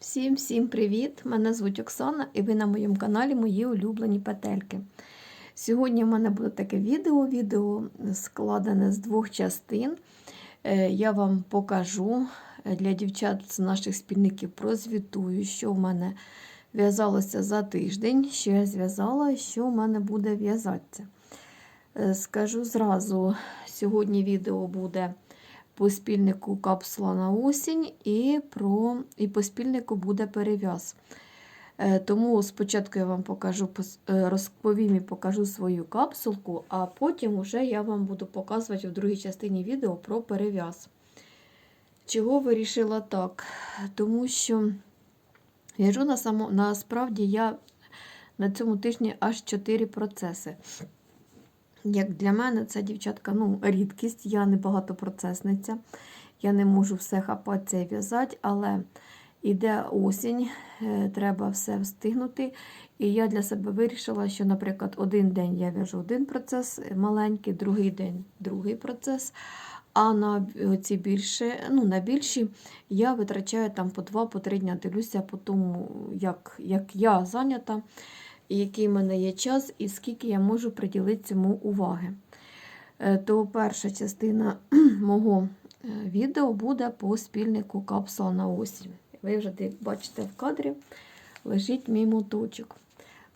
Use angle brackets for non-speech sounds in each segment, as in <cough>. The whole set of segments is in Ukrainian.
Всім всім привіт! Мене звуть Оксана і ви на моєму каналі Мої улюблені петельки. Сьогодні в мене буде таке відео. Відео складене з двох частин. Е, Я вам покажу е, для дівчат з наших спільників прозвітую, що в мене в'язалося за тиждень, що я зв'язала що в мене буде в'язатися. Е, Скажу зразу, сьогодні відео буде по спільнику капсула на осінь, і, про, і по спільнику буде перев'яз. Е, Тому спочатку я вам покажу, е, розповім і покажу свою капсулку, а потім вже я вам буду показувати в другій частині відео про перев'яз. Чого вирішила так? Тому що в'яжу на само, насправді я на цьому тижні аж 4 процеси. Як для мене, це дівчатка, ну, рідкість, я не багатопроцесниця, я не можу все хапатися і в'язати, але іде осінь, е, треба все встигнути. І я для себе вирішила, що, наприклад, один день я в'яжу один процес маленький, другий день другий процес. А на ці більше, ну, на більші я витрачаю там по два, по три дня. Дивлюся по тому, як, як я зайнята який в мене є час, і скільки я можу приділити цьому уваги. Е, То перша частина <clears throat> мого е, відео буде по спільнику капсула на осінь. Ви вже де- бачите в кадрі, лежить мій моточок.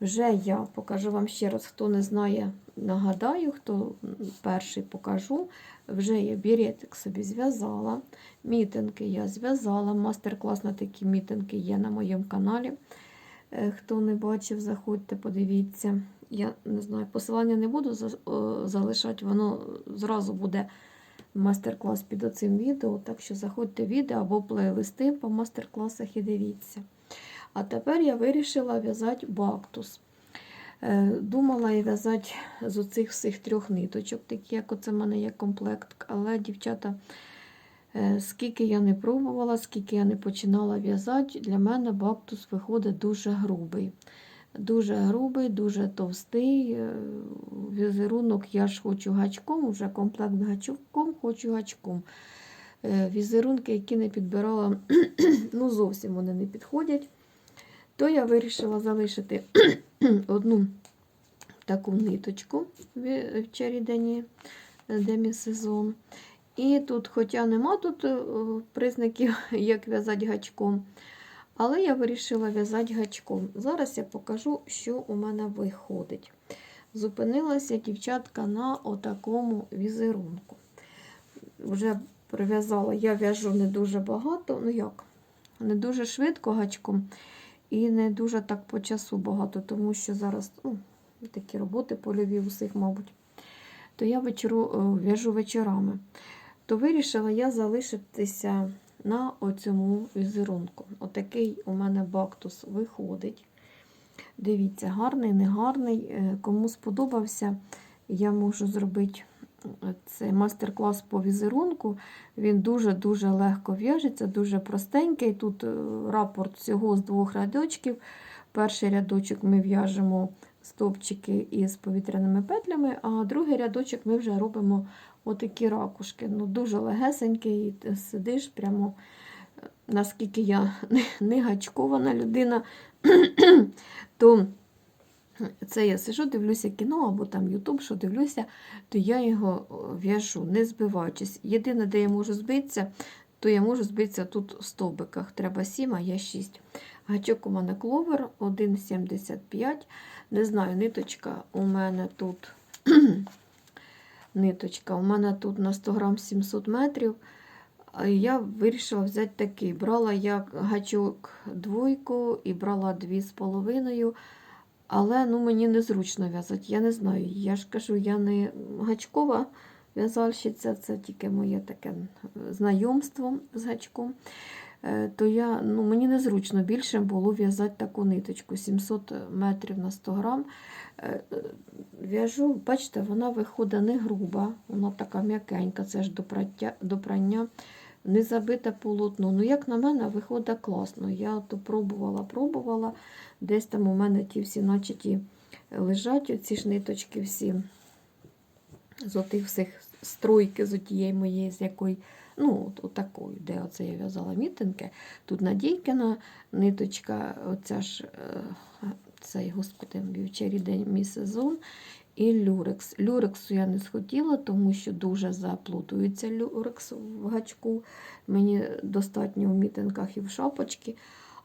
Вже я покажу вам ще раз, хто не знає, нагадаю, хто перший покажу. Вже я біретик собі зв'язала. Мітинги я зв'язала. Мастер-клас на такі мітинги є на моєму каналі. Е, Хто не бачив, заходьте, подивіться. Я не знаю, посилання не буду залишати, воно зразу буде мастер-клас під оцим відео. Так що заходьте в відео або плейлисти по мастер-класах і дивіться. А тепер я вирішила в'язати бактус. Е, Думала я в'язати з оцих всіх трьох ниточок, такі як оце в мене є комплект. Але, дівчата, Скільки я не пробувала, скільки я не починала в'язати, для мене бактус виходить дуже грубий. Дуже грубий, дуже товстий. Е, Візерунок я ж хочу гачком, вже комплект гачком хочу гачком. Е, Візерунки, які не підбирала, <clears throat> ну зовсім вони не підходять. То я вирішила залишити <clears throat> одну таку ниточку в чередині демісезон. І тут, хоча нема тут е, признаків, <laughs> як в'язати гачком, але я вирішила в'язати гачком. Зараз я покажу, що у мене виходить. Зупинилася дівчатка на отакому візерунку. Вже прив'язала, я в'яжу не дуже багато, ну як, не дуже швидко гачком і не дуже так по часу багато, тому що зараз ну, такі роботи польові усіх, мабуть. То я вечору, е, в'яжу вечорами то вирішила я залишитися на оцьому візерунку. Отакий у мене бактус виходить. Дивіться, гарний, негарний. Е, Кому сподобався, я можу зробити цей мастер-клас по візерунку. Він дуже-дуже легко в'яжеться, дуже простенький. Тут е, рапорт всього з двох рядочків. Перший рядочок ми в'яжемо стовпчики із повітряними петлями, а другий рядочок ми вже робимо отакі ракушки. Ну, Дуже легесенький, і сидиш прямо, е, наскільки я не- гачкована людина, <clears throat> то це я сижу, дивлюся кіно або там Ютуб, що дивлюся, то я його в'яжу, не збиваючись. Єдине, де я можу збитися, то я можу збитися тут в стовбиках. Треба 7, а я 6. Гачок у мене кловер 1,75. Не знаю, ниточка у мене тут. <clears throat> ниточка. У мене тут на 100 грам 700 метрів. Я вирішила взяти такий. Брала я гачок двойку і брала дві з половиною. Але ну, мені незручно в'язати. Я не знаю. Я ж кажу, я не гачкова в'язальщиця, це тільки моє таке знайомство з гачком. Е, То я, ну, мені незручно більше було в'язати таку ниточку 700 метрів на 100 грам. Е, В'яжу, бачите, вона виходить не груба, вона така м'якенька, це ж до, праття, до прання, не забите полотно. Ну, як на мене, виходить класно. Я то пробувала, пробувала. Десь там у мене ті всі начаті лежать, оці ж ниточки всі з отих всіх стройки, з отієї моєї, з якої ну, от, отакою, де оце я в'язала мітинки. Тут Надійкина ниточка, оця ж е, цей, господи, вівчарій день мій сезон. І люрекс. Люрексу я не схотіла, тому що дуже заплутується люрекс в гачку. Мені достатньо в мітинках і в шапочці.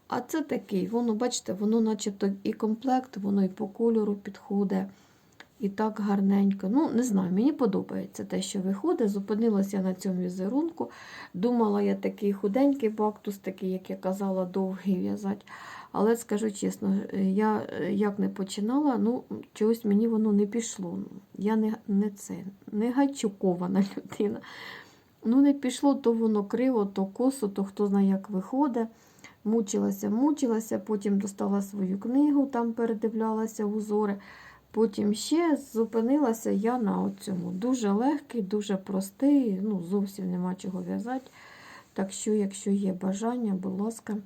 А це такий, воно, бачите, воно начебто і комплект, воно і по кольору підходить. І так гарненько. Ну, не знаю, мені подобається те, що виходить. Зупинилася на цьому візерунку. Думала, я такий худенький бактус, такий, як я казала, довгий в'язати. Але скажу чесно, я як не починала, ну, чогось мені воно не пішло. Я не, не це, не гачукована людина. Ну, не пішло, то воно криво, то косо, то хто знає, як виходить. Мучилася, мучилася, потім достала свою книгу, там передивлялася узори. Потім ще зупинилася я на цьому. Дуже легкий, дуже простий, ну, зовсім нема чого в'язати. Так що, якщо є бажання, будь ласка,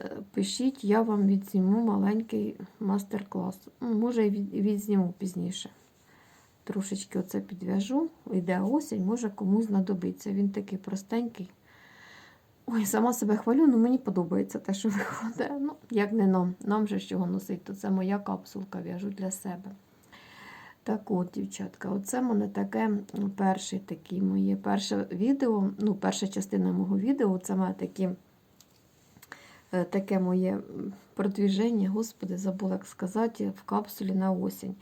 е, пишіть, я вам відзніму маленький мастер-клас. Може, і від- відзніму пізніше. Трошечки оце підв'яжу, йде осінь, може комусь знадобиться. Він такий простенький. Ой, сама себе хвалю, ну мені подобається те, що <laughs> виходить. Ну, як не нам, нам же чого носить, то це моя капсулка, в'яжу для себе. Так от, дівчатка, оце мене таке м, перший моє перше відео, ну, перша частина мого відео, це моє такі, е, таке моє продвіження, господи, забула, як сказати, в капсулі на осінь.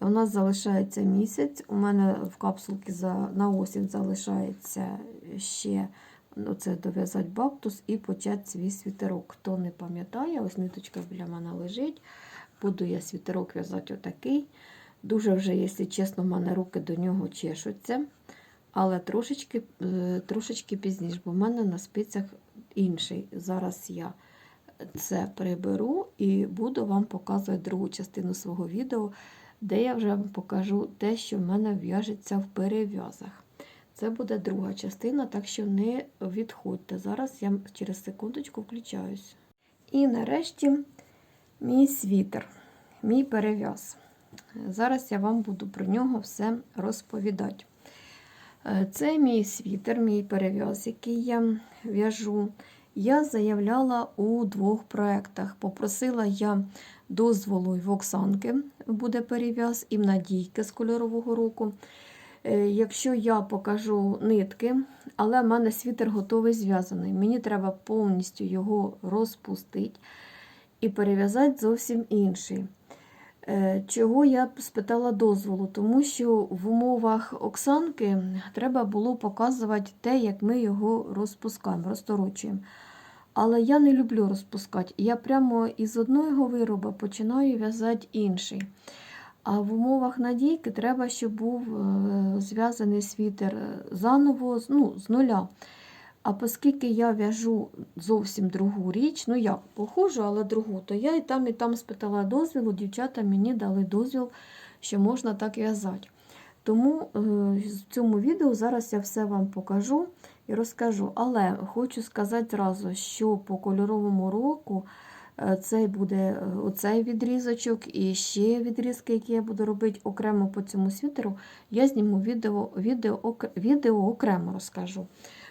У нас залишається місяць, у мене в капсулці на осінь залишається ще оце дов'язати бактус і почати свій світерок. Хто не пам'ятає, ось ниточка біля мене лежить. Буду я світерок в'язати отакий. Дуже вже, якщо чесно, в мене руки до нього чешуться. Але трошечки, е, трошечки пізніше, бо в мене на спицях інший. Зараз я це приберу і буду вам показувати другу частину свого відео, де я вже вам покажу те, що в мене в'яжеться в перев'язах. Це буде друга частина, так що не відходьте. Зараз я через секундочку включаюсь. І нарешті мій світер, мій перев'яз. Зараз я вам буду про нього все розповідати. Е, Це мій світер, мій перев'яз, який я в'яжу. Я заявляла у двох проєктах. Попросила я дозволу в Оксанки буде перев'яз, і в Надійки з кольорового року. Е, Якщо я покажу нитки, але в мене світер готовий зв'язаний, мені треба повністю його розпустити і перев'язати зовсім інший. Е, Чого я спитала дозволу? Тому що в умовах Оксанки треба було показувати те, як ми його розпускаємо, розторочуємо. Але я не люблю розпускати. Я прямо із одного вироба починаю в'язати інший. А в умовах надійки треба, щоб був е, зв'язаний світер заново ну, з нуля. А оскільки я в'яжу зовсім другу річ, ну як похожу, але другу, то я і там, і там спитала дозвілу, дівчата мені дали дозвіл, що можна так в'язати. Тому е, в цьому відео зараз я все вам покажу і розкажу. Але хочу сказати зразу, що по кольоровому року е, цей буде е, оцей відрізочок і ще відрізки, які я буду робити окремо по цьому світеру, я зніму відео, відео, відео окремо розкажу.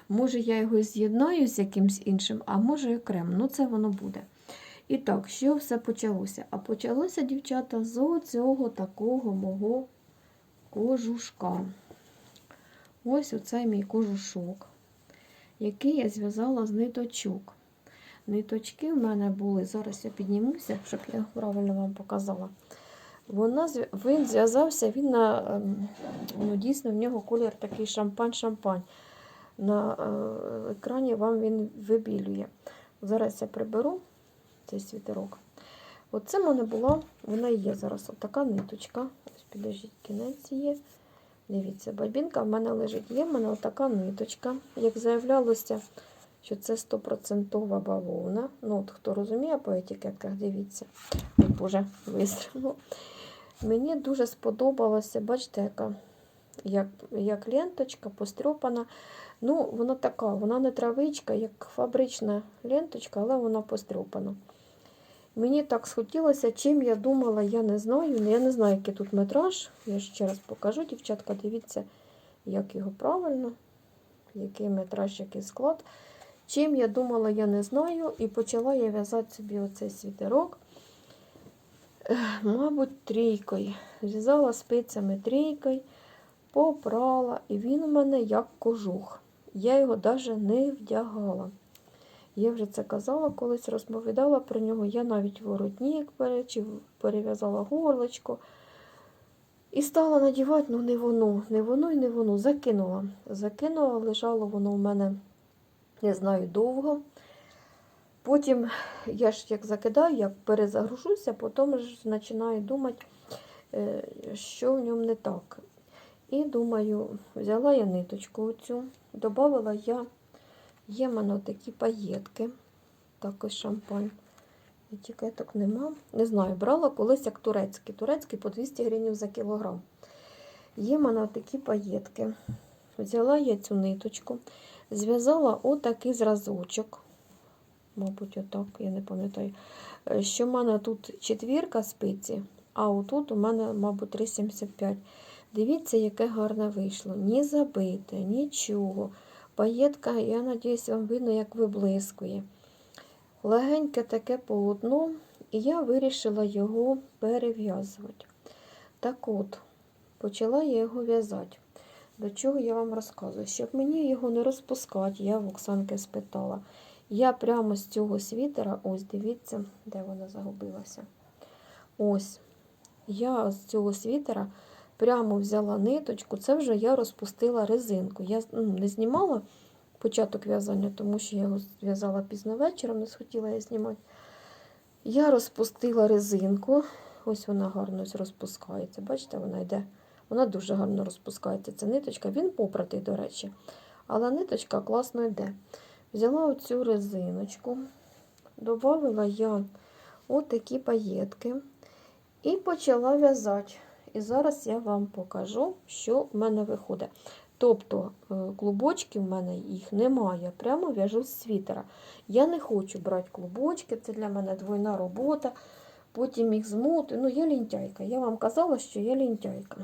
Може, я його з'єднаю з якимсь іншим, а може і окремо. Ну, це воно буде. І так, що все почалося? А почалося, дівчата, з цього такого мого кожушка. Ось оцей мій кожушок, який я зв'язала з ниточок. Ниточки в мене були, зараз я піднімуся, щоб я правильно вам показала. Вона, він зв'язався, він на, ем, ну, дійсно в нього колір такий шампань-шампань. На е, екрані вам він вибілює. Зараз я приберу цей світерок. Оце в мене була, вона є зараз отака ниточка. Ось підождіть, кінець є. Дивіться, бабінка в мене лежить. Є в мене отака ниточка. Як заявлялося, що це 100% бавовна. Ну, от хто розуміє по етикетках, дивіться. Ой, Боже, вистріло. Мені дуже сподобалося, бачите, яка як, як ленточка пострьопана. Ну, вона така, вона не травичка, як фабрична ленточка, але вона пострьопана. Мені так схотілося, чим я думала, я не знаю. Я не знаю, який тут метраж. Я ще раз покажу, дівчатка, дивіться, як його правильно. який метраж, який склад. Чим я думала, я не знаю. І почала я в'язати собі оцей світерок. Мабуть, трійкою. Зв'язала спицями трійкою, попрала, і він у мене як кожух. Я його навіть не вдягала. Я вже це казала, колись розповідала про нього. Я навіть воротник пере- чи перев'язала горлочко. І стала надівати, ну не воно, не воно і не воно. Закинула. Закинула, лежало воно у мене, не знаю, довго. Потім я ж як закидаю, як перезагружуся, потім ж починаю думати, е, що в ньому не так. І думаю, взяла я ниточку оцю, додала я, є в мене такі паєтки, також шампань. Етикеток нема. Не знаю, брала колись як турецький. Турецький по 200 гривень за кілограм. Є в мене такі паєтки. Взяла я цю ниточку, зв'язала отакий зразочок. Мабуть, отак, я не пам'ятаю. Е, Що в мене тут четвірка спиці, а отут у мене, мабуть, 3,75. Дивіться, яке гарне вийшло. Ні забите, нічого. Паєтка, я надіюсь, вам видно, як виблискує. Легеньке таке полотно, і я вирішила його перев'язувати. Так от, почала я його в'язати. До чого я вам розказую? Щоб мені його не розпускати, я в Оксанки спитала. Я прямо з цього світера, ось дивіться, де вона загубилася. Ось. Я з цього світера прямо взяла ниточку. Це вже я розпустила резинку. Я ну, не знімала початок в'язання, тому що я його в'язала пізно вечором, не схотіла я знімати. Я розпустила резинку. Ось вона гарно розпускається. Бачите, вона йде. Вона дуже гарно розпускається. Ця ниточка, він попратий, до речі. Але ниточка класно йде. Взяла оцю резиночку, додала я отакі паєтки і почала в'язати. І зараз я вам покажу, що в мене виходить. Тобто е, клубочки в мене їх немає. Прямо в'яжу з світера. Я не хочу брати клубочки, це для мене двойна робота. Потім їх змути. Ну, я лінтяйка. Я вам казала, що я лінтяйка.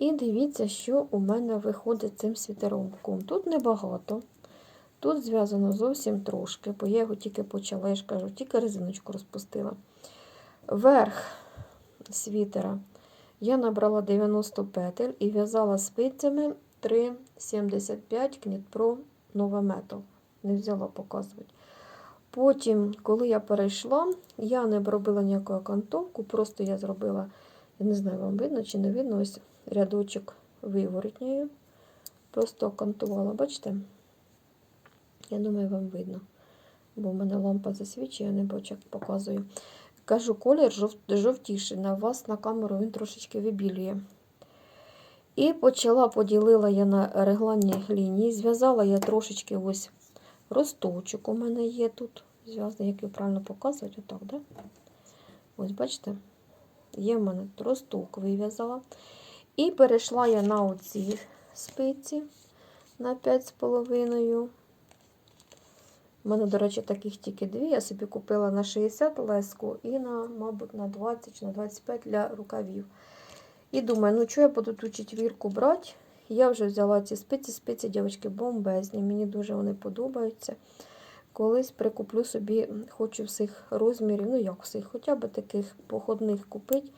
І дивіться, що у мене виходить цим світеромком. Тут небагато. Тут зв'язано зовсім трошки, бо я його тільки почала, я ж кажу, тільки резиночку розпустила. Верх світера я набрала 90 петель і в'язала спицями 3,75 Кнітпро Нова Метал. Не взяла показувати. Потім, коли я перейшла, я не робила ніяку окантовку, просто я зробила, я не знаю, вам видно чи не видно, ось рядочок виворотньою. Просто окантувала, бачите? Я думаю, вам видно. Бо в мене лампа засвічує, я не бачу, як показую. Кажу, колір жов... жовтіший. На вас на камеру він трошечки вибілює. І почала, поділила я на регланні лінії. Зв'язала я трошечки ось росточок у мене є тут. Зв'язаний, як його правильно показувати, отак, да? Ось, бачите? Є в мене росток вив'язала. І перейшла я на оці спиці на 5,5. У мене, до речі, таких тільки дві. Я собі купила на 60 леску і на, мабуть, на 20 чи на 25 для рукавів. І думаю, ну що я буду ту четвірку брати? Я вже взяла ці спиці, спиці, дівчатки, бомбезні. Мені дуже вони подобаються. Колись прикуплю собі, хочу всіх розмірів, ну як всіх, хоча б таких походних купити.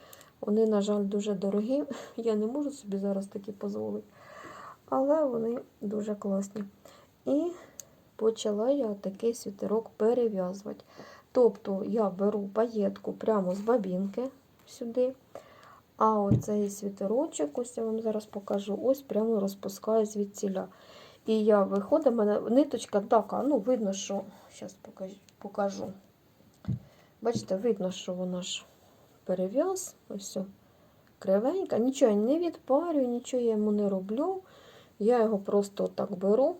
Вони, на жаль, дуже дорогі. <laughs> Я не можу собі зараз такі дозволити. Але вони дуже класні. І почала я такий світерок перев'язувати. Тобто я беру паєтку прямо з бабінки сюди. А оцей світерочок, ось я вам зараз покажу, ось прямо розпускаю звідсіля. І я виходить, в мене ниточка така, ну, видно, що. Зараз покажу. Бачите, видно, що вона ж перев'яз. Ось. Кривенька. Нічого я не відпарюю, нічого я йому не роблю. Я його просто так беру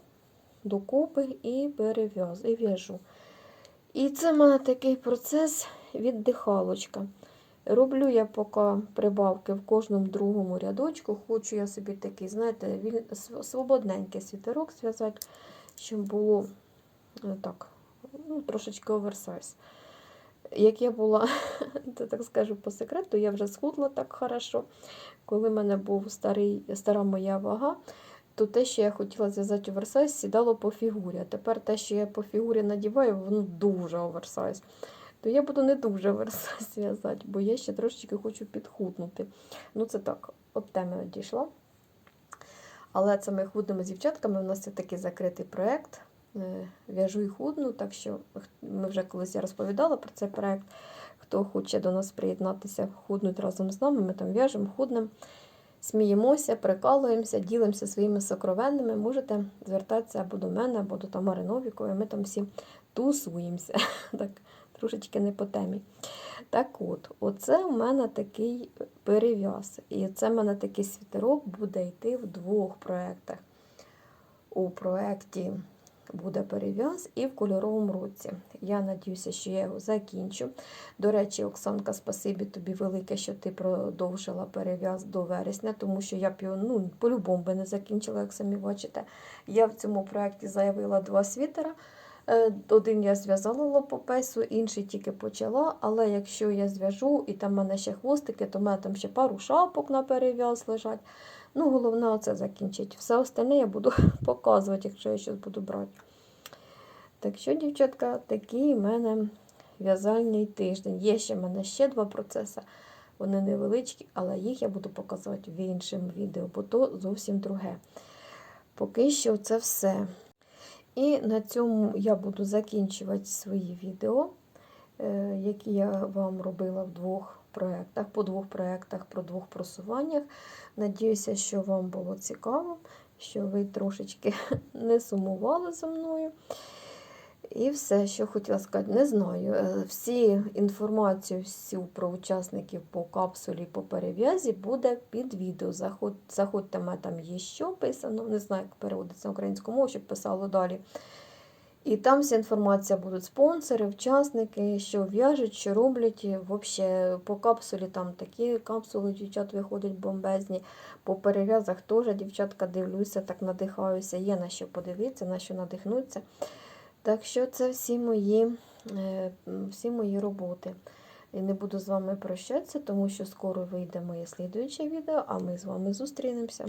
докупи і перев'яз, і в'яжу. І це в мене такий процес віддихалочка. Роблю я поки прибавки в кожному другому рядочку. Хочу я собі такий, знаєте, свободненький світерок зв'язати, щоб було е, так, ну, трошечки оверсайз. Як я була, <laughs> то так скажу по секрету, я вже схудла так хорошо. Коли в мене був старий, стара моя вага, то те, що я хотіла зв'язати оверсайз, сідало по фігурі. А тепер те, що я по фігурі надіваю, воно дуже оверсайз. То я буду не дуже оверсайз <laughs> зв'язати, бо я ще трошечки хочу підхуднути. Ну, це так, от теми одійшла. Але це ми худними з дівчатками. У нас це такий закритий проєкт. Е, В'яжу і худну, так що ми вже колись я розповідала про цей проєкт. Хто хоче до нас приєднатися, худнуть разом з нами, ми там в'яжемо, худнемо, сміємося, прикалуємося, ділимося своїми сокровенними. Можете звертатися або до мене, або до Тамари Новікової. Ми там всі тусуємося. <laughs> Так, трошечки не по темі. Так от, оце у мене такий перев'яз. І це в мене такий світерок буде йти в двох проєктах. У проєкті буде перев'яз і в кольоровому році. Я надіюся, що я його закінчу. До речі, Оксанка, спасибі тобі велике, що ти продовжила перев'яз до вересня, тому що я б його ну, по-любому би не закінчила, як самі бачите. Я в цьому проєкті заявила два світера. Е, Один я зв'язала лопопесу, інший тільки почала. Але якщо я зв'яжу і там в мене ще хвостики, то в мене там ще пару шапок на перев'яз лежать. Ну, головне, оце закінчить. Все остальне я буду <laughs> показувати, якщо я щось буду брати. Так що, дівчатка, такий в мене в'язальний тиждень. Є ще в мене ще два процеси. Вони невеличкі, але їх я буду показувати в іншому відео, бо то зовсім друге. Поки що це все. І на цьому я буду закінчувати свої відео, е, які я вам робила в двох проєктах, по двох проєктах про двох просуваннях. Надіюся, що вам було цікаво, що ви трошечки <laughs> не сумували за мною. І все, що хотіла сказати, не знаю. Е, Всі інформацію всю про учасників по капсулі по перев'язі буде під відео. Заходь, заходьте, там є що писано, не знаю, як переводиться на українську мову, щоб писало далі. І там вся інформація будуть спонсори, учасники, що в'яжуть, що роблять. Взагалі, по капсулі там такі капсули дівчат виходять бомбезні. По перев'язах теж дівчатка дивлюся, так надихаюся. Є на що подивитися, на що надихнутися. Так що це всі мої, е, всі мої роботи. І не буду з вами прощатися, тому що скоро вийде моє слідуюче відео, а ми з вами зустрінемося.